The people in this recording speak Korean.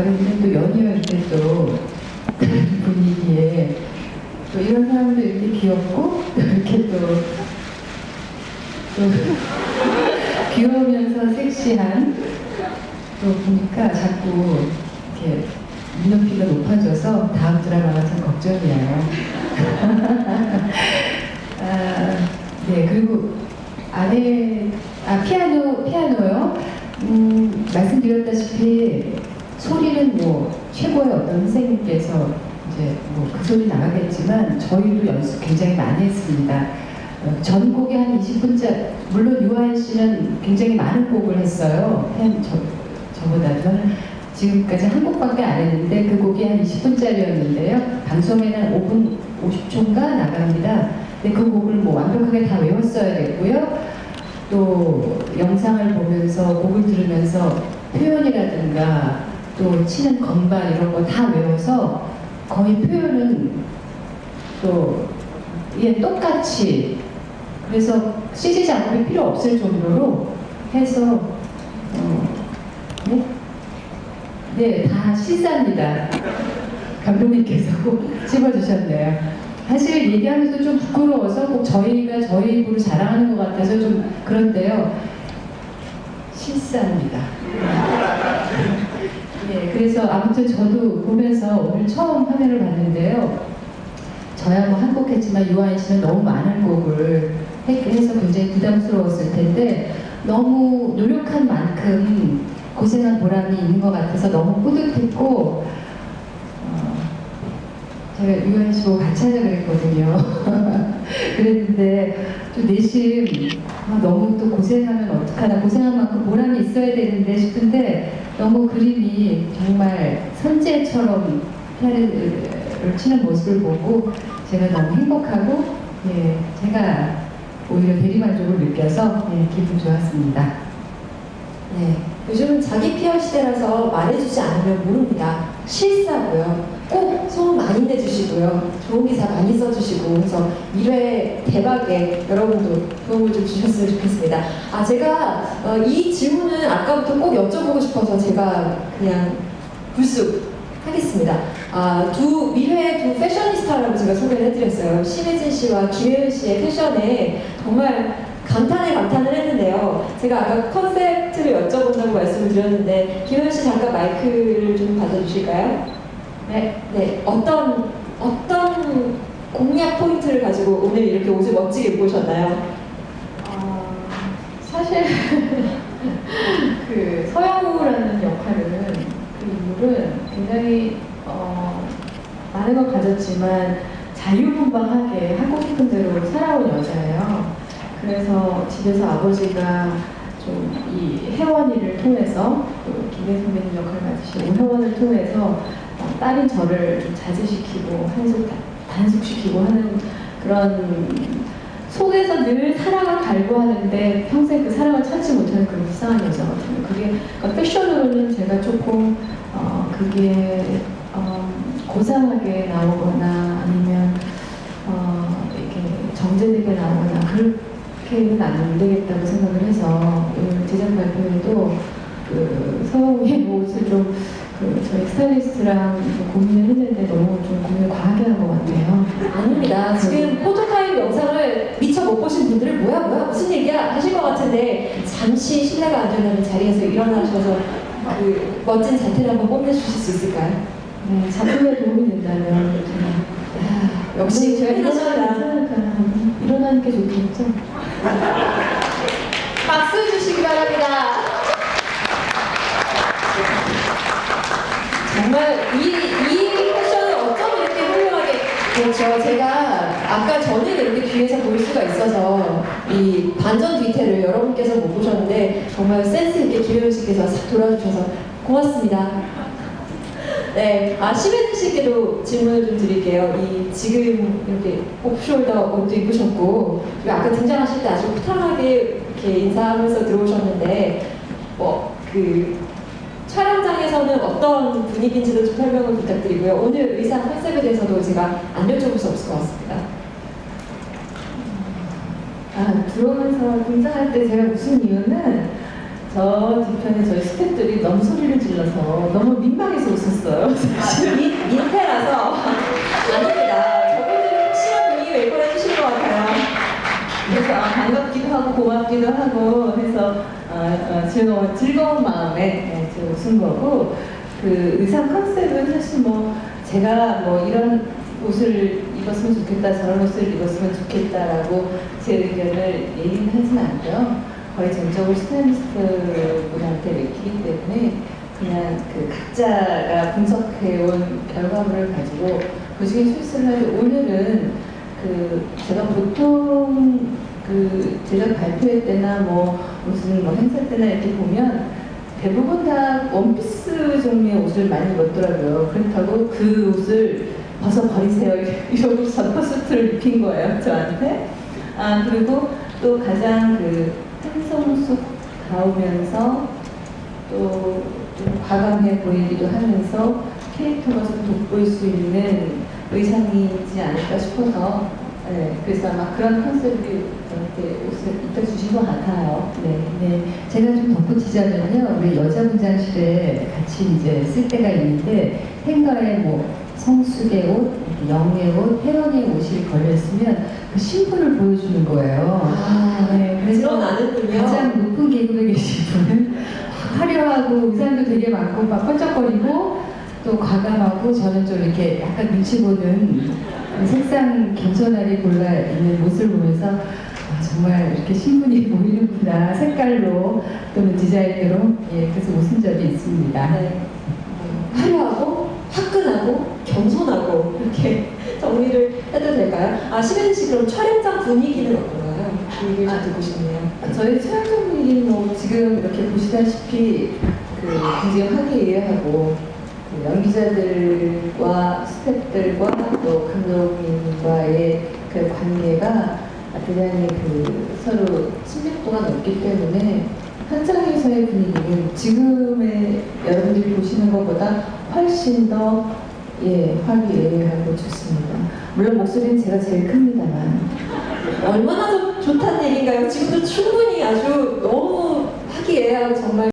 가을에는 또 연이을 때또 분위기에 또 이런 사람들 이렇게 귀엽고 또 이렇게 또, 또 귀여우면서 섹시한 또 보니까 자꾸 이렇게 눈높이가 높아져서 다음 드라마가 참 걱정이에요. 아, 네, 그리고 아내, 아, 피아노, 피아노요. 음, 말씀드렸다시피 소리는 뭐 최고의 어떤 선생님께서 이제 뭐 그 소리 나가겠지만 저희도 연습 굉장히 많이 했습니다. 어, 전곡이 한 20분짜, 물론 유아인 씨는 굉장히 많은 곡을 했어요. 한 저, 저보다 저는 지금까지 한 곡밖에 안 했는데 그 곡이 한 20분짜리였는데요. 방송에는 한 5분 50초인가 나갑니다. 근데 그 곡을 뭐 완벽하게 다 외웠어야 됐고요. 또 영상을 보면서 곡을 들으면서 표현이라든가 또 치는 건반 이런 거 다 외워서 거의 표현은 또 예, 똑같이 그래서 CG 작업이 필요 없을 정도로 해서 어, 네? 네, 다 실사입니다. 감독님께서 꼭 찝어주셨네요. 사실 얘기하면서 좀 부끄러워서 꼭 저희가 저희 입으로 자랑하는 것 같아서 좀 그런데요. 실사입니다. 네, 그래서 아무튼 저도 보면서 오늘 처음 화면을 봤는데요. 저야 뭐 한곡 했지만 유아인 씨는 너무 많은 곡을 해- 해서 굉장히 부담스러웠을 텐데 너무 노력한 만큼 고생한 보람이 있는 것 같아서 너무 뿌듯했고 어, 제가 유아인 씨 보고 같이 하자 그랬거든요. 그랬는데 또 내심 아, 너무 또 고생하면 어떡하나 고생한 만큼 보람이 있어야 되는데 싶은데 너무 그림이 정말 선제처럼 피아노를 치는 모습을 보고 제가 너무 행복하고 예, 제가 오히려 대리만족을 느껴서 예, 기분 좋았습니다. 네. 요즘은 자기 피어 시대라서 말해주지 않으면 모릅니다. 실사고요. 꼭 소문 많이 내주시고요. 좋은 기사 많이 써주시고 그래서 1회 대박에 여러분도 도움을 좀 주셨으면 좋겠습니다. 아 제가 어, 이 질문은 아까부터 꼭 여쭤보고 싶어서 제가 그냥 불쑥 하겠습니다. 아, 두 미래 두 패셔니스타라고 제가 소개를 해드렸어요. 신혜진 씨와 김혜은 씨의 패션에 정말 감탄에 감탄을 했는데요. 제가 아까 컨셉트를 여쭤본다고 말씀을 드렸는데 김혜은 씨 잠깐 마이크를 좀 받아주실까요? 네, 네, 어떤 어떤 공략 포인트를 가지고 오늘 이렇게 옷을 멋지게 입고 오셨나요? 어, 사실 그 서영우라는 역할은 그 인물은 굉장히 어, 많은 걸 가졌지만 자유분방하게 하고 싶은 대로 살아온 여자예요. 그래서 집에서 아버지가 좀 이 혜원이를 통해서 또 김혜 선배님 역할 맡으신 오혜원을 통해서 어, 딸인 저를 좀 자제시키고 한속 단속시키고 하는 그런 속에서 늘 사랑을 갈구하는데 평생 그 사랑을 찾지 못하는 그런 불쌍한 여자거든요. 그게 그러니까 패션으로는 제가 조금 어, 그게 어, 고상하게 나오거나 아니면 어, 이렇게 정제되게 나오거나 그렇게는 안 되겠다고 생각을 해서 제작 발표에도 그 서영의 옷을 좀 그 저희 스타일리스트랑 좀 고민을 했는데 너무 좀 고민을 과하게 한 것 같네요. 아닙니다. 지금 포토타임 영상을 미처 못 보신 분들은 뭐야 뭐야 무슨 얘기야 하실 것 같은데 잠시 실례가 안 된다면 자리에서 일어나셔서 그 멋진 자태를 한번 뽐내주실 수 있을까요? 네, 작품에 도움이 된다면 야, 역시 제가 대단하시다. 일어나니까 일어나는 게 좋겠죠? 박수 주시기 바랍니다. 이, 이 패션을 어쩜 이렇게 훌륭하게 그렇죠. 제가 아까 저는 이렇게 뒤에서 볼 수가 있어서 이 반전 뒤태를 여러분께서 못 보셨는데 정말 센스 있게 김혜연 씨께서 싹 돌아주셔서 고맙습니다. 네, 아 심혜진 씨께도 질문을 좀 드릴게요. 이 지금 이렇게 옵숄더 옷도 입으셨고 그리고 아까 등장하실 때 아주 호탕하게 이렇게 인사하면서 들어오셨는데 뭐그 현장에서는 어떤 분위기인지도 좀 설명을 부탁드리고요. 오늘 의상 컨셉에 대해서도 제가 안 여쭤볼 수 없을 것 같습니다. 아, 들어오면서 등장할 때 제가 무슨 이유는 저 뒤편에 저희 스태프들이 너무 소리를 질러서 너무 민망해서 웃었어요. 아, 민, 민폐라서. 고맙기도 하고 해서 어, 어, 즐거운 즐거운 마음에 네, 제가 웃은 거고 그 의상 컨셉은 사실 뭐 제가 뭐 이런 옷을 입었으면 좋겠다 저런 옷을 입었으면 좋겠다라고 제 의견을 예인하진 않고요. 거의 전적으로 스타일리스트 분한테 맡기기 때문에 그냥 그 각자가 분석해온 결과물을 가지고 그 중에 실수를 오늘은 그 제가 보통 그 제작 발표회 때나 뭐 무슨 뭐 행사 때나 이렇게 보면 대부분 다 원피스 종류의 옷을 많이 입었더라고요. 그렇다고 그 옷을 벗어 버리세요. 이러고 점퍼스트를 입힌 거예요, 저한테. 아, 그리고 또 가장 그 한성숙다우면서 또 좀 과감해 보이기도 하면서 캐릭터가 좀 돋보일 수 있는 의상이지 않을까 싶어서 네, 그래서 아마 그런 컨셉이 저한테 옷을 입혀주신 것 같아요. 네. 네, 제가 좀 덧붙이자면요. 우리 여자 분장실에 같이 이제 쓸 때가 있는데 행가에 뭐 성숙의 옷, 영의 옷, 혜원의 옷이 걸려있으면 그 신분을 보여주는 거예요. 아, 네, 그래서. 가장 높은 계급에 계신 분은 화려하고 의상도 되게 많고 막 번쩍거리고 또 과감하고 저는 좀 이렇게 약간 눈치 보는 색상 겸손하게 골라 있는 모습을 보면서 아, 정말 이렇게 신분이 보이는구나 색깔로 또는 디자인으로 예 그래서 웃은 적이 있습니다. 네. 화려하고 화끈하고 겸손하고 이렇게 정리를 해도 될까요? 아 시벤 씨 그럼 촬영장 분위기는 어떤가요? 분위기를 좀 듣고 싶네요. 저희 촬영 분위기는 뭐 지금 이렇게 보시다시피 그 굉장히 화기애애하고 그 연기자들과 스태프들과 또 감독님과의 그 관계가 대단히 그 서로 친밀도가 높기 때문에 현장에서의 분위기는 지금의 여러분들이 보시는 것보다 훨씬 더 예, 화기애애하고 좋습니다. 물론 목소리는 제가 제일 큽니다만. 얼마나 좋- 좋다는 얘기인가요? 지금도 충분히 아주 너무 화기애애하고 정말